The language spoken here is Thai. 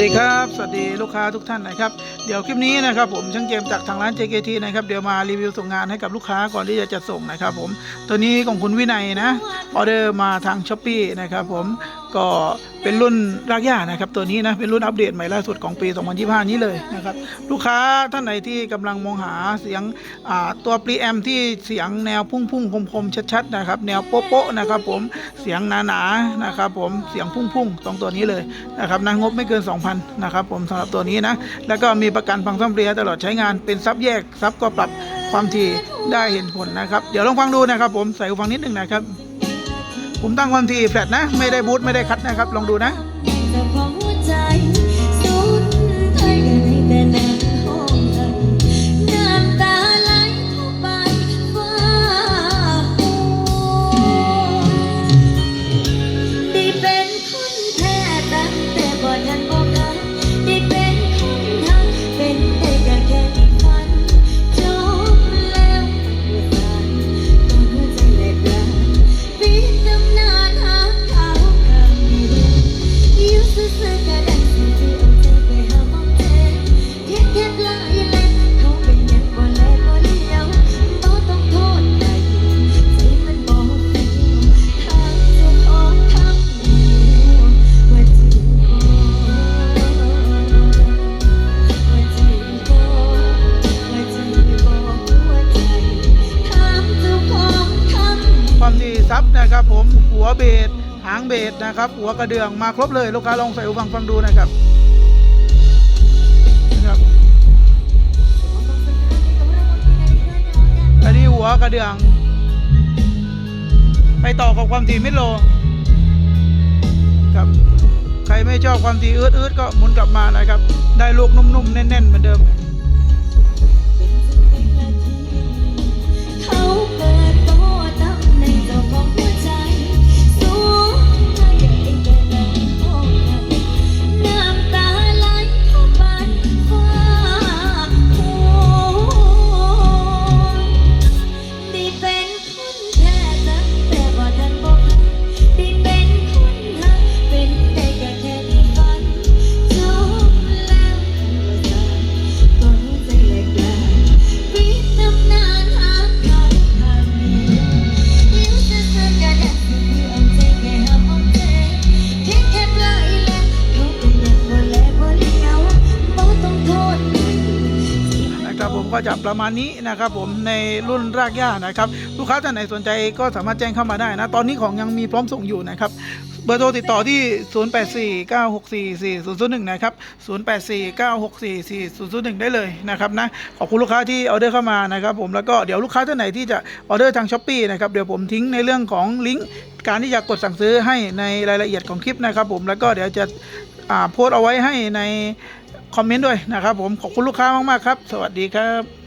สดีครับ สวัสดีลูกค้าทุกท่านนะครับ เดี๋ยวคลิปนี้นะครับผมช่างเจมส์จากทางร้าน JKT นะครับเดี๋ยวมารีวิวส่งงานให้กับลูกค้าก่อนที่จะจัดส่งนะครับผมตัวนี้ของคุณวินัยนะออเดอร์มาทางช้อปปีนะครับผม ก็เป็นรุ่นรากหญ้านะครับ ตัวนี้นะเป็นรุ่นอัปเดตใหม่ล่าสุดของปี 2025 นี้เลยนะครับ ลูกค้าท่านไหนที่กำลังมองหาเสียงอ่าตัวปรีแอมที่เสียงแนวพุ่งๆคมๆชัดๆนะครับ แนวโป๊ะๆนะครับ ผมเสียงหนาๆนะครับผมเสียงพุ่งๆตรงตัวนี้เลยนะครับนะงบไม่เกิน 2,000นะครับผมสำหรับตัวนี้นะแล้วก็มีประกันฟังซ่อมเรียตลอดใช้งานเป็นซับแยกซับก็ปรับความถี่ได้เห็นผลนะครับ เดี๋ยวลองฟังดูนะครับ ผมใส่หูฟังนิดหนึ่งนะครับ ผมตั้งความถี่แฟลตนะ ไม่ได้บูทไม่ได้คัดนะครับ ลองดูนะ นะครับ ผมหัวเบสหางเบสนะครับ หัวกระเดื่องมาครบเลยลูกค้าลองใส่หูฟังฟังดูนะครับนะครับอันนี้หัวกระเดื่อง ไปต่อกับความถี่มิดโลครับใครไม่ชอบความถี่อืดๆก็หมุนกลับมานะครับ ได้ลูกนุ่มๆแน่นๆเหมือนเดิม ก็จะประมาณนี้นะครับผมในรุ่นรากหญ้านะครับลูกค้าท่านไหนสนใจก็สามารถแจ้งเข้ามาได้นะ ตอนนี้ของยังมีพร้อมส่งอยู่นะครับเบอร์โทรติดต่อที่ 0849644001 นะครับ 0849644001 ได้เลยนะครับนะ ขอบคุณลูกค้าที่ออเดอร์เข้ามานะครับผม แล้วก็เดี๋ยวลูกค้าท่านไหนที่จะออเดอร์ทางช้อปปีนะครับ เดี๋ยวผมทิ้งในเรื่องของลิงก์การที่จะกดสั่งซื้อให้ในรายละเอียดของคลิปนะครับผม แล้วก็เดี๋ยวจะ โพสต์เอาไว้ให้ในคอมเมนต์ด้วยนะครับผมขอบคุณลูกค้ามากๆครับ สวัสดีครับ